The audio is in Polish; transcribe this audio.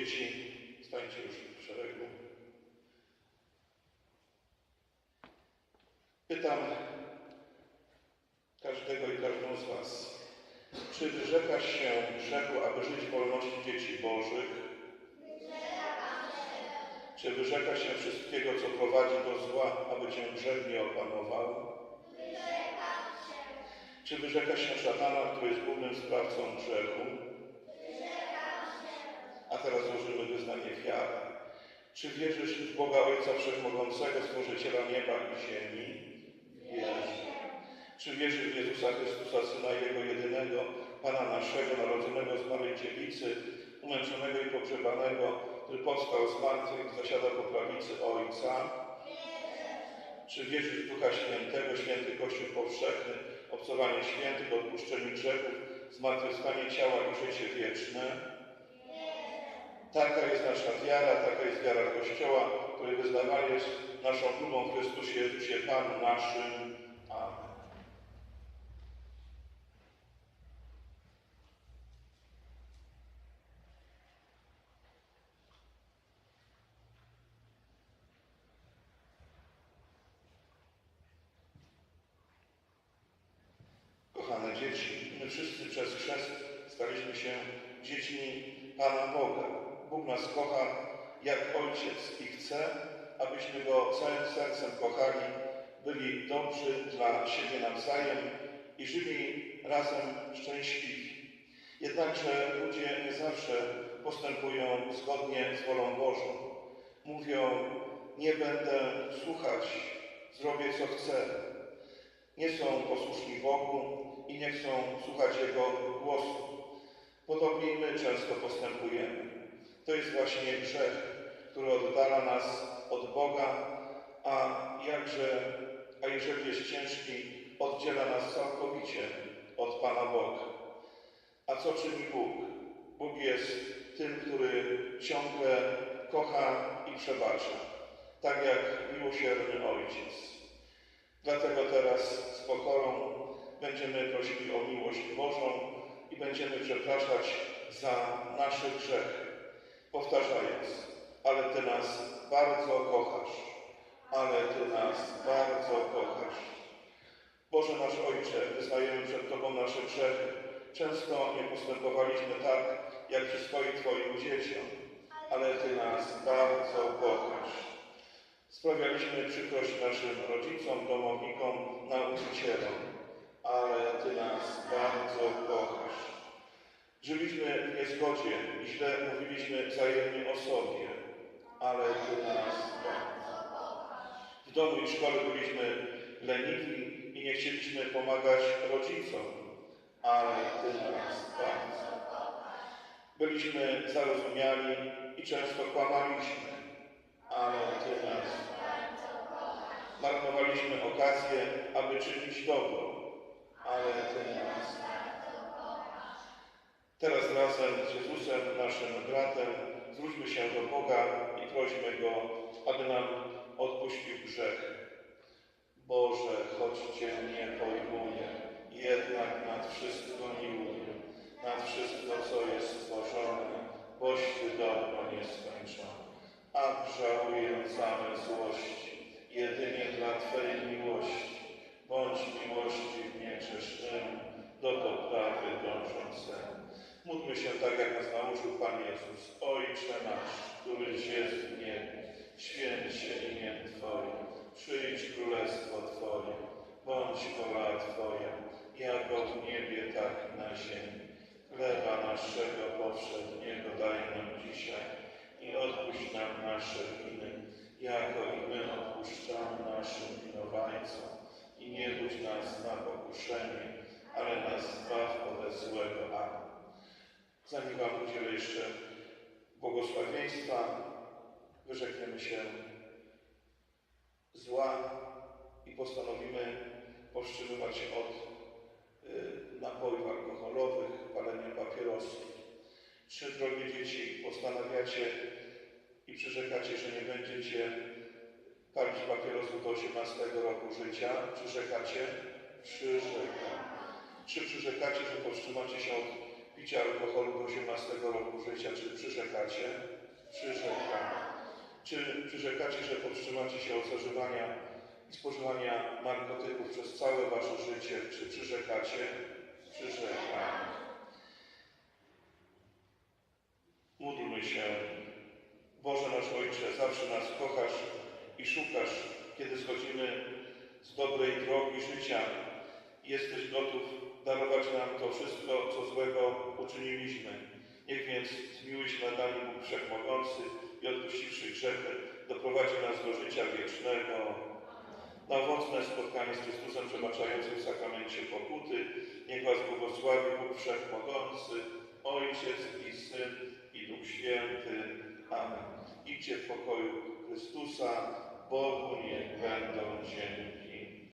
dzieci, stańcie już w szeregu. Pytam każdego i każdą z Was, czy wyrzekasz się grzechu, aby żyć w wolności dzieci Bożych? Czy wyrzekasz się wszystkiego, co prowadzi do zła, aby Cię grzech nie opanował? Czy wyrzekasz się szatana, który jest głównym sprawcą grzechu? Teraz złożymy wyznanie wiary. Czy wierzysz w Boga Ojca Wszechmogącego, Stworzyciela nieba i ziemi? Wierzę. Czy wierzysz w Jezusa Chrystusa, Syna Jego jedynego, Pana naszego, narodzonego z Maryi Dziewicy, umęczonego i pogrzebanego, który powstał z martwych zasiada po prawicy Ojca? Czy wierzysz w Ducha Świętego, święty Kościół powszechny, obcowanie świętych, odpuszczenie grzechów, zmartwychwstanie ciała i życie wieczne? Taka jest nasza wiara, taka jest wiara Kościoła, który wyznawany jest naszą dumą w Chrystusie Jezusie Panu naszym. Amen. Kochane dzieci, my wszyscy przez chrzest staliśmy się dziećmi Pana Boga. Bóg nas kocha jak Ojciec i chce, abyśmy Go całym sercem kochali, byli dobrzy dla siebie nawzajem i żyli razem szczęśliwi. Jednakże ludzie nie zawsze postępują zgodnie z wolą Bożą. Mówią, nie będę słuchać, zrobię co chcę. Nie są posłuszni Bogu i nie chcą słuchać Jego głosu. Podobnie my często postępujemy. To jest właśnie grzech, który oddala nas od Boga, a jakże, a jeżeli jest ciężki, oddziela nas całkowicie od Pana Boga. A co czyni Bóg? Bóg jest tym, który ciągle kocha i przebacza, tak jak miłosierny Ojciec. Dlatego teraz z pokorą będziemy prosili o miłość Bożą i będziemy przepraszać za nasze grzechy, powtarzając, ale Ty nas bardzo kochasz, ale Ty nas bardzo kochasz. Boże nasz Ojcze, wyznajemy przed Tobą nasze grzechy. Często nie postępowaliśmy tak, jak przystoi Twoim dzieciom, ale Ty nas bardzo kochasz. Sprawialiśmy przykrość naszym rodzicom, domownikom, nauczycielom, ale Ty nas bardzo. Żyliśmy w niezgodzie i źle mówiliśmy wzajemnie o sobie, ale Ty nas. W domu i szkole byliśmy leniwi i nie chcieliśmy pomagać rodzicom, ale Ty nas. Byliśmy zarozumiali i często kłamaliśmy, ale Ty nas Marnowaliśmy okazję, aby czynić dobro, ale Ty nas. Teraz razem z Jezusem, naszym bratem, zwróćmy się do Boga i prośmy Go, aby nam odpuścił grzech. Boże, choć Cię nie pojmuję, jednak nad wszystko miłuję, nad wszystko, co jest stworzone, boś Ty dobro nieskończone. A żałuję same złości, jedynie dla Twojej miłości. Bądź miłości niegrzesznym, do poprawy dążącemu. Módlmy się tak, jak nas nauczył Pan Jezus. Ojcze nasz, któryś jest w niebie, święć się imię Twoje, przyjdź królestwo Twoje, bądź Twoja, jako w niebie, tak na ziemi. Chleba naszego powszedniego daj nam dzisiaj i odpuść nam nasze winy, jako i my odpuszczamy naszym winowajcom. I nie budź nas na pokuszenie, ale nas zbaw ode złego. Amen. Zanim Wam udzielę jeszcze błogosławieństwa, wyrzekniemy się zła i postanowimy powstrzymywać się od y, napojów alkoholowych, palenia papierosów. Czy, drogie dzieci, postanawiacie i przyrzekacie, że nie będziecie palić papierosów do 18 roku życia? Przyrzekacie? Przyrzekam. Czy przyrzekacie, że powstrzymacie się od picia alkoholu do 18 roku życia? Czy przyrzekacie? Przyrzekam. Czy przyrzekacie, że powstrzymacie się od zażywania spożywania narkotyków przez całe wasze życie? Czy przyrzekacie? Przyrzekam. Módlmy się. Boże nasz Ojcze, zawsze nas kochasz i szukasz, kiedy schodzimy z dobrej drogi życia. Jesteś gotów darować nam to wszystko, co złego uczyniliśmy. Niech więc zmiłuj się nad nami Bóg Wszechmogący i odpuściwszy grzechy, doprowadzi nas do życia wiecznego. Na owocne spotkanie z Chrystusem przebaczającym w sakramencie pokuty, niech Was błogosławi Bóg Wszechmogący, Ojciec i Syn i Duch Święty. Amen. Idźcie w pokoju Chrystusa, Bogu niech będą dzięki.